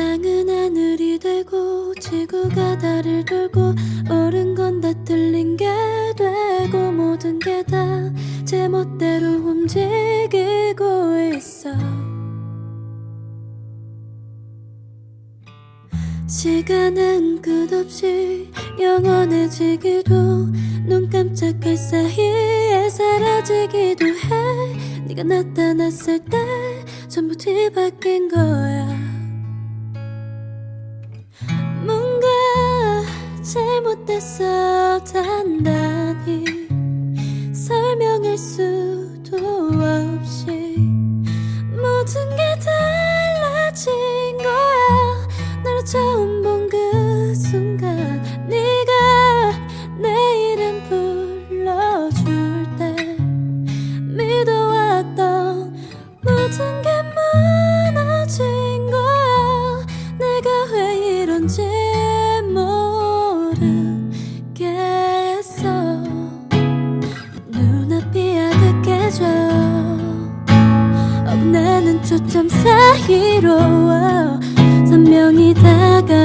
하늘이 되고 지구가 달을 돌고 옳은 건 다 틀린 게 되고 모든 게 다 제 멋대로 움직이고 있어. 시간은 끝없이 영원해지기도 눈 깜짝할 사이에 사라지기도 해. 네가 나타났을 때 전부 뒤바뀐 거 잘못됐어 단단 나는 초점 사이로 선명히 다가